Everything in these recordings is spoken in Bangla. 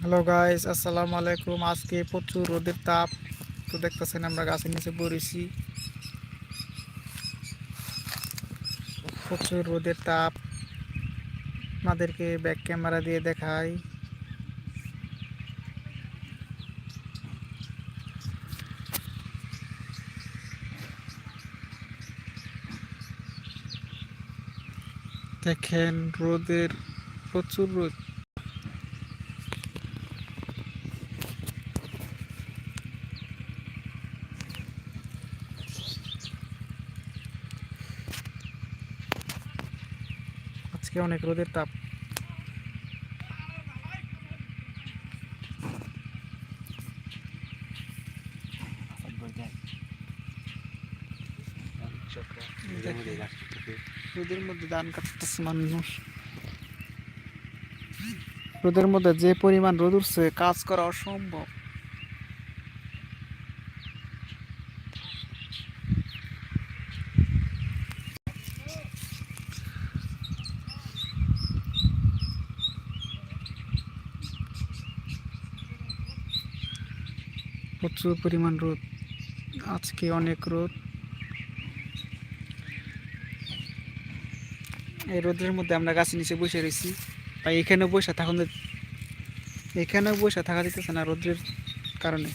হ্যালো গাইস আসসালামু আলাইকুম আজকে প্রচুর রোদের তাপ। তো দেখতেছেন আমরা গাছের নিচে পড়েছি প্রচুর রোদের তাপ। আপনাদেরকে ব্যাক ক্যামেরা দিয়ে দেখাই। দেখেন রোদের প্রচুর রোদ। আজকে অনেক রোদের তাপ। রোদের মধ্যে ধান কাটতেছে মানুষ। রোদের মধ্যে যে পরিমাণ রোদ উঠছে, কাজ করা অসম্ভব। প্রচুর পরিমাণ রোদ। আজকে অনেক রোদ। এই রোদের মধ্যে আমরা গাছের নিচে বসে রয়েছি। তাই এখানে বসে থাকুন এখানেও বসে থাকা দিতেছে না রোদের কারণে।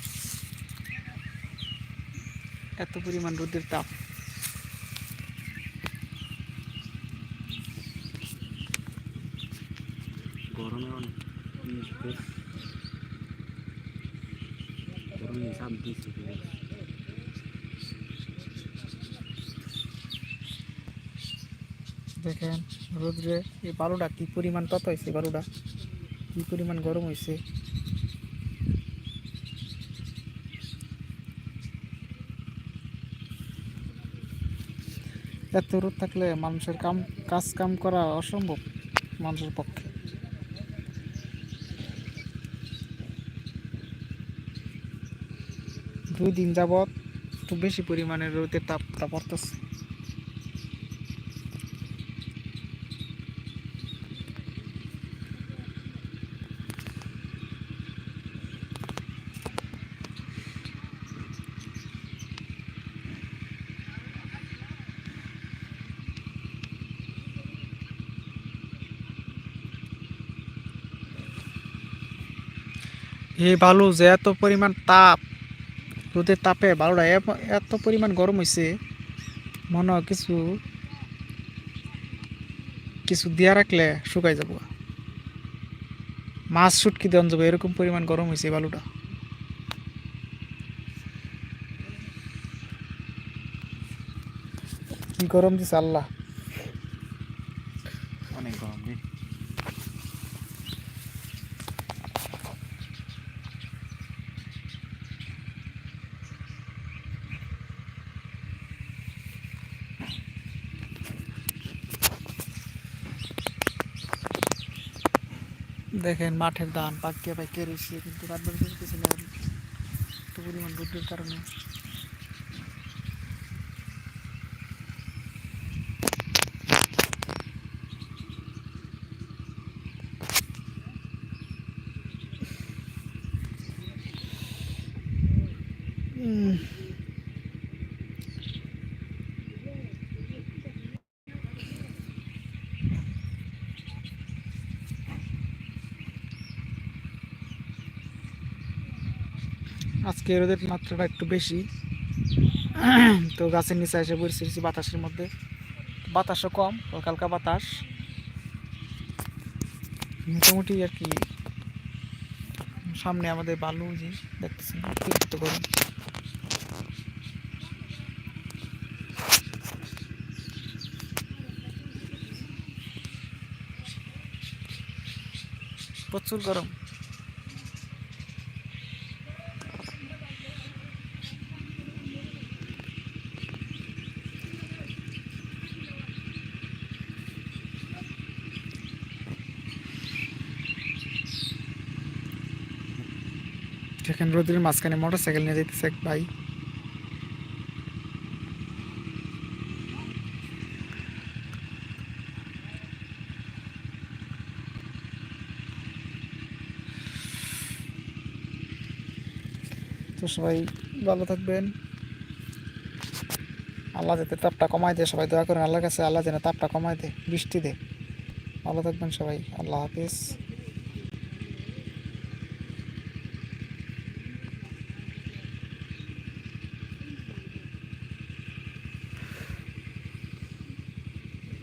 এত পরিমাণ রোদের তাপ। গরমে অনেক দেখেন, রোদ্রে এই বালুটা কি পরিমাণ তত হয়েছে বালুটা? কি পরিমাণ গরম হয়েছে এত রোদ থাকলে মানুষের কাম কাজ কাম করা অসম্ভব মানুষের পক্ষে। দুই দিন যাবৎ একটু বেশি পরিমাণে রোদের তাপটা পড়তেছে। এই ভালো যে এত পরিমাণ তাপ রোদের তাপে এপ- এত পরিমাণ গরম হয়েছে মনে কিছু কিছু দিয়া রাখলে শুকাই যাব। মাছ শুটকি দেওয়া যাবে, এরকম পরিমাণ গরম হয়েছে বালুটা। কি গরম দিছে আল্লাহ। দেখেন মাঠের ধান পাকিয়ে পাকিয়ে রয়েছে কিন্তু কাটবার কিছু না এত পরিমাণ রোদের কারণে। উম, আজকে রোদের মাত্রাটা একটু বেশি। তো গাছের নিচে এসে বসে রয়েছি বাতাসের মধ্যে। বাতাসও কম, হালকা হালকা বাতাস। মোটামুটি আর কি সামনে আমাদের বালু যে অতিরিক্ত গরম। প্রচুর গরম। দেখেন রোদের মাঝখানে মোটর সাইকেল নিয়ে যেতেছে এক ভাই। তো সবাই ভালো থাকবেন। আল্লাহ যাতে তাপটা কমায় দেয়, সবাই দয়া করেন আল্লাহর কাছে, আল্লাহ যেন তাপটা কমায় দেয়, বৃষ্টি দেয়। ভালো থাকবেন সবাই, আল্লাহ হাফিজ।